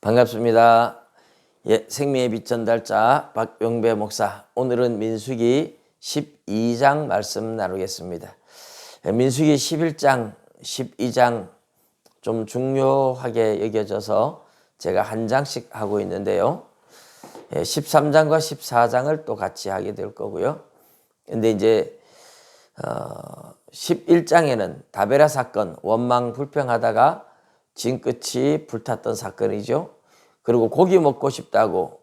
반갑습니다. 예, 생명의 빛 전달자 박용배 목사. 오늘은 민수기 12장 말씀 나누겠습니다. 예, 민수기 11장, 12장 좀 중요하게 여겨져서 제가 한 장씩 하고 있는데요. 예, 13장과 14장을 또 같이 하게 될 거고요. 근데 이제 어, 11장에는 다베라 사건 원망 불평하다가 진끝이 불탔던 사건이죠. 그리고 고기 먹고 싶다고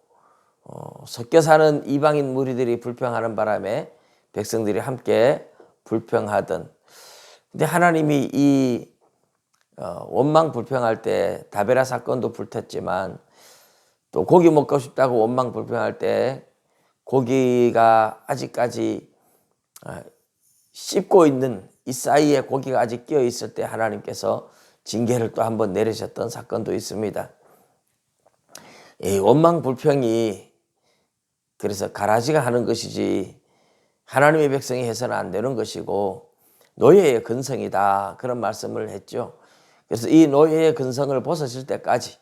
어, 섞여 사는 이방인 무리들이 불평하는 바람에 백성들이 함께 불평하던. 근데 하나님이 이 어, 원망 불평할 때 다베라 사건도 불탔지만 또 고기 먹고 싶다고 원망 불평할 때 고기가 아직까지 어, 씹고 있는 이 사이에 고기가 아직 끼어 있을 때 하나님께서 징계를 또 한번 내리셨던 사건도 있습니다. 이 원망 불평이 그래서 가라지가 하는 것이지 하나님의 백성이 해서는 안 되는 것이고 노예의 근성이다 그런 말씀을 했죠. 그래서 이 노예의 근성을 벗어질 때까지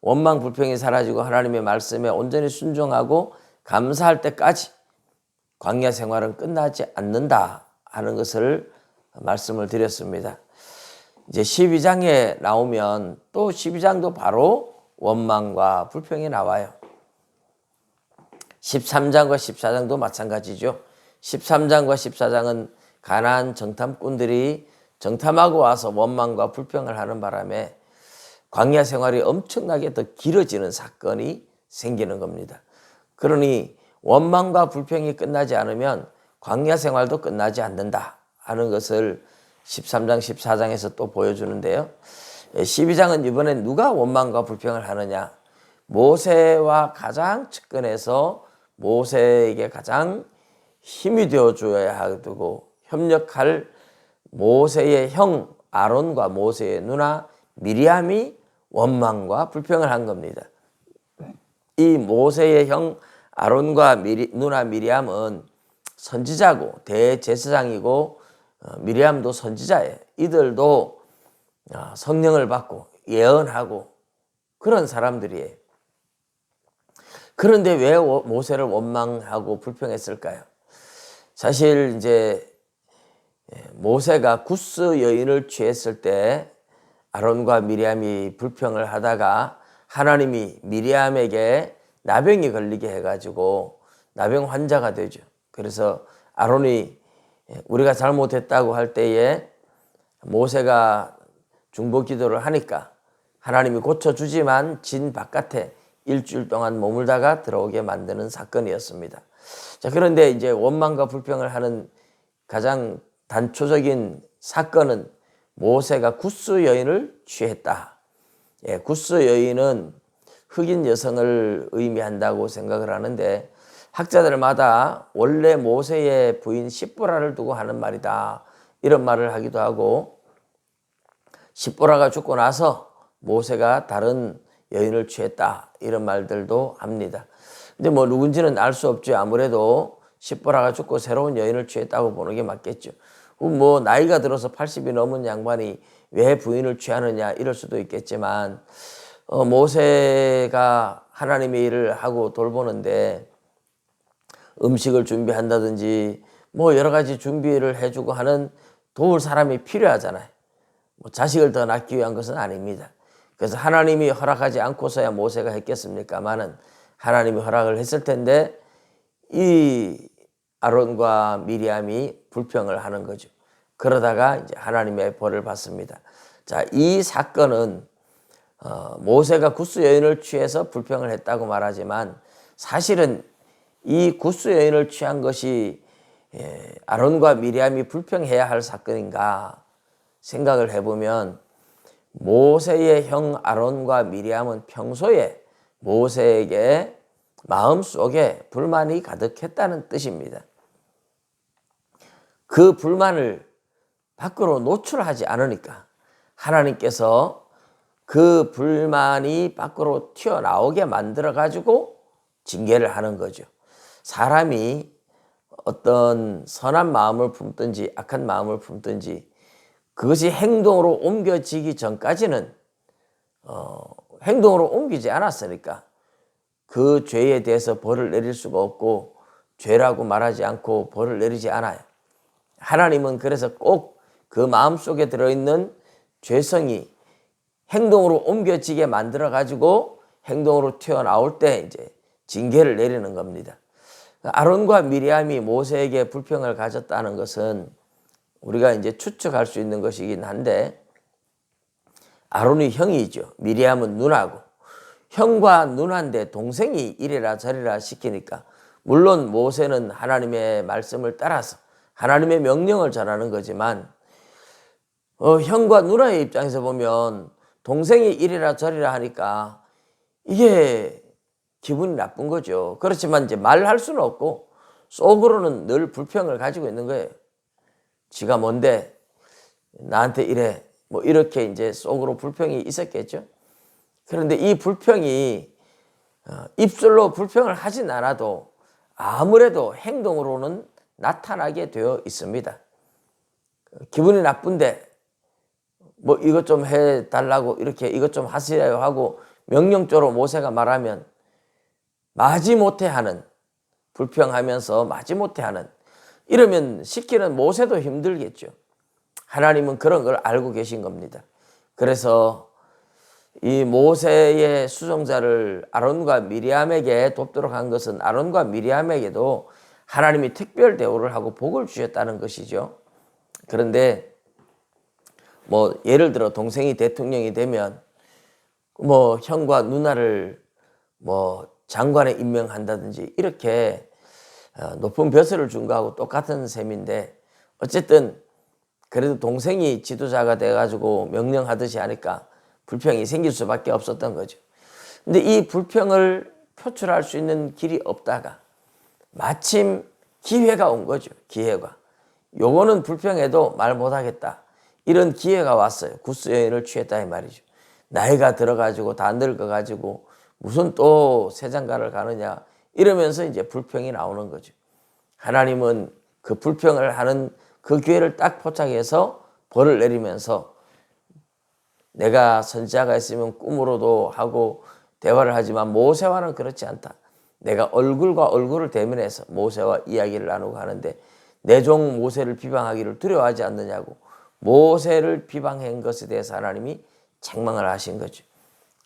원망 불평이 사라지고 하나님의 말씀에 온전히 순종하고 감사할 때까지 광야 생활은 끝나지 않는다 하는 것을 말씀을 드렸습니다. 이제 12장에 나오면 또 12장도 바로 원망과 불평이 나와요. 13장과 14장도 마찬가지죠. 13장과 14장은 가난 정탐꾼들이 정탐하고 와서 원망과 불평을 하는 바람에 광야 생활이 엄청나게 더 길어지는 사건이 생기는 겁니다. 그러니 원망과 불평이 끝나지 않으면 광야 생활도 끝나지 않는다 하는 것을 13장, 14장에서 또 보여주는데요. 12장은 이번에 누가 원망과 불평을 하느냐. 모세와 가장 측근해서 모세에게 가장 힘이 되어줘야 하고 협력할 모세의 형 아론과 모세의 누나 미리암이 원망과 불평을 한 겁니다. 이 모세의 형 아론과 미리, 누나 미리암은 선지자고 대제사장이고 어, 미리암도 선지자예요. 이들도 어, 성령을 받고 예언하고 그런 사람들이에요. 그런데 왜 모세를 원망하고 불평했을까요? 사실 이제 예, 모세가 구스 여인을 취했을 때 아론과 미리암이 불평을 하다가 하나님이 미리암에게 나병이 걸리게 해가지고 나병 환자가 되죠. 그래서 아론이 예, 우리가 잘못했다고 할 때에 모세가 중보 기도를 하니까 하나님이 고쳐주지만 진 바깥에 일주일 동안 머물다가 들어오게 만드는 사건이었습니다. 자, 그런데 이제 원망과 불평을 하는 가장 단초적인 사건은 모세가 구스 여인을 취했다. 예, 구스 여인은 흑인 여성을 의미한다고 생각을 하는데 학자들마다 원래 모세의 부인 십보라를 두고 하는 말이다. 이런 말을 하기도 하고 십보라가 죽고 나서 모세가 다른 여인을 취했다. 이런 말들도 합니다. 근데 뭐 누군지는 알 수 없죠. 아무래도 십보라가 죽고 새로운 여인을 취했다고 보는 게 맞겠죠. 뭐 나이가 들어서 80이 넘은 양반이 왜 부인을 취하느냐 이럴 수도 있겠지만 어, 모세가 하나님의 일을 하고 돌보는데 음식을 준비한다든지 뭐 여러 가지 준비를 해주고 하는 도울 사람이 필요하잖아요. 뭐 자식을 더 낳기 위한 것은 아닙니다. 그래서 하나님이 허락하지 않고서야 모세가 했겠습니까마는 하나님이 허락을 했을 텐데 이 아론과 미리암이 불평을 하는 거죠. 그러다가 이제 하나님의 벌을 받습니다. 자, 이 사건은 어, 모세가 구스 여인을 취해서 불평을 했다고 말하지만 사실은 이 구스 여인을 취한 것이 예, 아론과 미리암이 불평해야 할 사건인가 생각을 해보면 모세의 형 아론과 미리암은 평소에 모세에게 마음속에 불만이 가득했다는 뜻입니다. 그 불만을 밖으로 노출하지 않으니까 하나님께서 그 불만이 밖으로 튀어나오게 만들어 가지고 징계를 하는 거죠. 사람이 어떤 선한 마음을 품든지 악한 마음을 품든지 그것이 행동으로 옮겨지기 전까지는 어, 행동으로 옮기지 않았으니까 그 죄에 대해서 벌을 내릴 수가 없고 죄라고 말하지 않고 벌을 내리지 않아요. 하나님은 그래서 꼭 그 마음 속에 들어있는 죄성이 행동으로 옮겨지게 만들어 가지고 행동으로 튀어나올 때 이제 징계를 내리는 겁니다. 아론과 미리암이 모세에게 불평을 가졌다는 것은 우리가 이제 추측할 수 있는 것이긴 한데 아론이 형이죠. 미리암은 누나고 형과 누나인데 동생이 이래라 저래라 시키니까 물론 모세는 하나님의 말씀을 따라서 하나님의 명령을 전하는 거지만 어, 형과 누나의 입장에서 보면 동생이 이래라 저래라 하니까 이게 기분이 나쁜 거죠. 그렇지만 이제 말할 수는 없고 속으로는 늘 불평을 가지고 있는 거예요. 지가 뭔데 나한테 이래 뭐 이렇게 이제 속으로 불평이 있었겠죠. 그런데 이 불평이 어, 입술로 불평을 하진 않아도 아무래도 행동으로는 나타나게 되어 있습니다. 기분이 나쁜데 뭐 이것 좀 해달라고 이렇게 이것 좀 하시라고 하고 명령적으로 모세가 말하면 마지못해 하는 불평하면서 마지못해 하는 이러면 시키는 모세도 힘들겠죠. 하나님은 그런 걸 알고 계신 겁니다. 그래서 이 모세의 수종자를 아론과 미리암에게 돕도록 한 것은 아론과 미리암에게도 하나님이 특별 대우를 하고 복을 주셨다는 것이죠. 그런데 뭐 예를 들어 동생이 대통령이 되면 뭐 형과 누나를 뭐 장관에 임명한다든지 이렇게 어, 높은 벼슬을 준 거하고 똑같은 셈인데 어쨌든 그래도 동생이 지도자가 돼가지고 명령하듯이 하니까 불평이 생길 수밖에 없었던 거죠. 근데 이 불평을 표출할 수 있는 길이 없다가 마침 기회가 온 거죠. 기회가. 요거는 불평해도 말 못하겠다. 이런 기회가 왔어요. 구스 여인을 취했다 이 말이죠. 나이가 들어가지고 다 늙어가지고 무슨 또 세장가를 가느냐 이러면서 이제 불평이 나오는 거죠. 하나님은 그 불평을 하는 그 기회를 딱 포착해서 벌을 내리면서 내가 선지자가 있으면 꿈으로도 하고 대화를 하지만 모세와는 그렇지 않다. 내가 얼굴과 얼굴을 대면해서 모세와 이야기를 나누고 하는데 내 종 모세를 비방하기를 두려워하지 않느냐고 모세를 비방한 것에 대해서 하나님이 책망을 하신 거죠.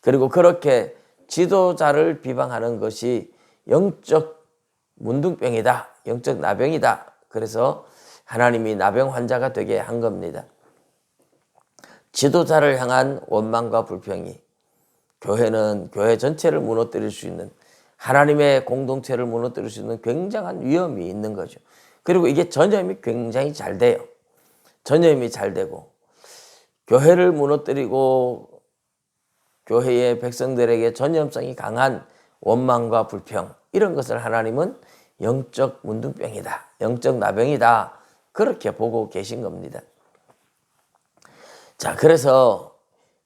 그리고 그렇게 지도자를 비방하는 것이 영적 문둥병이다. 영적 나병이다. 그래서 하나님이 나병 환자가 되게 한 겁니다. 지도자를 향한 원망과 불평이 교회는 교회 전체를 무너뜨릴 수 있는 하나님의 공동체를 무너뜨릴 수 있는 굉장한 위험이 있는 거죠. 그리고 이게 전염이 굉장히 잘 돼요. 전염이 잘 되고 교회를 무너뜨리고 교회의 백성들에게 전염성이 강한 원망과 불평 이런 것을 하나님은 영적 문둥병이다. 영적 나병이다. 그렇게 보고 계신 겁니다. 자, 그래서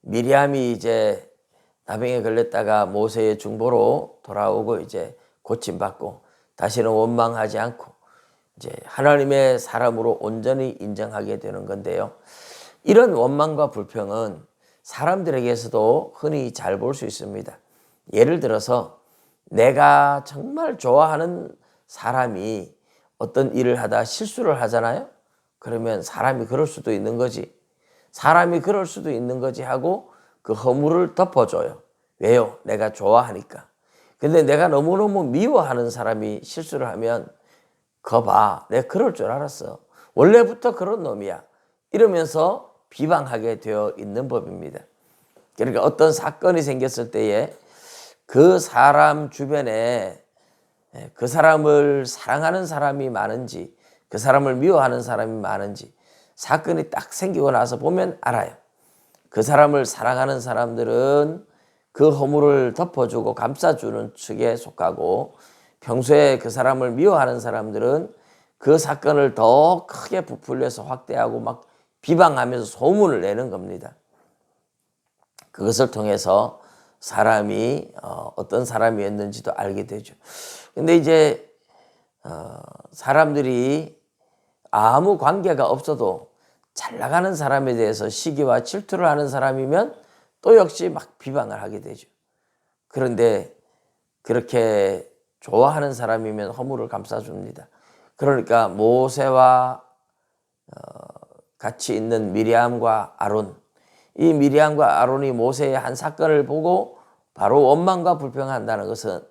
미리암이 이제 나병에 걸렸다가 모세의 중보로 돌아오고 이제 고침받고 다시는 원망하지 않고 이제 하나님의 사람으로 온전히 인정하게 되는 건데요. 이런 원망과 불평은 사람들에게서도 흔히 잘 볼 수 있습니다. 예를 들어서 내가 정말 좋아하는 사람이 어떤 일을 하다 실수를 하잖아요. 그러면 사람이 그럴 수도 있는 거지. 사람이 그럴 수도 있는 거지 하고 그 허물을 덮어줘요. 왜요? 내가 좋아하니까. 근데 내가 너무너무 미워하는 사람이 실수를 하면 거 봐. 내가 그럴 줄 알았어. 원래부터 그런 놈이야. 이러면서 비방하게 되어 있는 법입니다. 그러니까 어떤 사건이 생겼을 때에 그 사람 주변에 그 사람을 사랑하는 사람이 많은지 그 사람을 미워하는 사람이 많은지 사건이 딱 생기고 나서 보면 알아요. 그 사람을 사랑하는 사람들은 그 허물을 덮어주고 감싸주는 측에 속하고 평소에 그 사람을 미워하는 사람들은 그 사건을 더 크게 부풀려서 확대하고 막 비방하면서 소문을 내는 겁니다. 그것을 통해서 사람이 어, 어떤 사람이었는지도 알게 되죠. 근데 이제 어, 사람들이 아무 관계가 없어도 잘 나가는 사람에 대해서 시기와 질투를 하는 사람이면 또 역시 막 비방을 하게 되죠. 그런데 그렇게 좋아하는 사람이면 허물을 감싸줍니다. 그러니까 모세와 어, 같이 있는 미리암과 아론, 이 미리암과 아론이 모세의 한 사건을 보고 바로 원망과 불평한다는 것은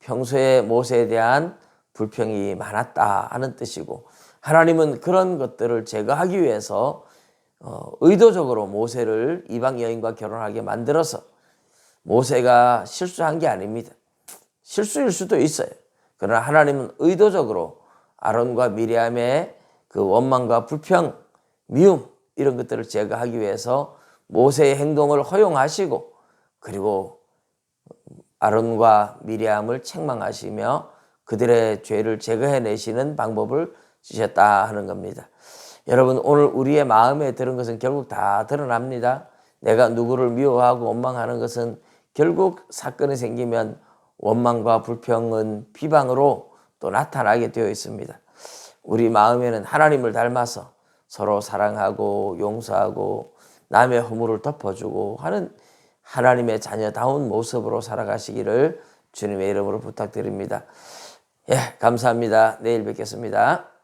평소에 모세에 대한 불평이 많았다 하는 뜻이고 하나님은 그런 것들을 제거하기 위해서 어, 의도적으로 모세를 이방 여인과 결혼하게 만들어서 모세가 실수한 게 아닙니다. 실수일 수도 있어요. 그러나 하나님은 의도적으로 아론과 미리암의 그 원망과 불평, 미움 이런 것들을 제거하기 위해서 모세의 행동을 허용하시고 그리고 아론과 미리암을 책망하시며 그들의 죄를 제거해내시는 방법을 주셨다 하는 겁니다. 여러분 오늘 우리의 마음에 들은 것은 결국 다 드러납니다. 내가 누구를 미워하고 원망하는 것은 결국 사건이 생기면 원망과 불평은 비방으로 또 나타나게 되어 있습니다. 우리 마음에는 하나님을 닮아서 서로 사랑하고 용서하고 남의 허물을 덮어주고 하는 하나님의 자녀다운 모습으로 살아가시기를 주님의 이름으로 부탁드립니다. 예, 감사합니다. 내일 뵙겠습니다.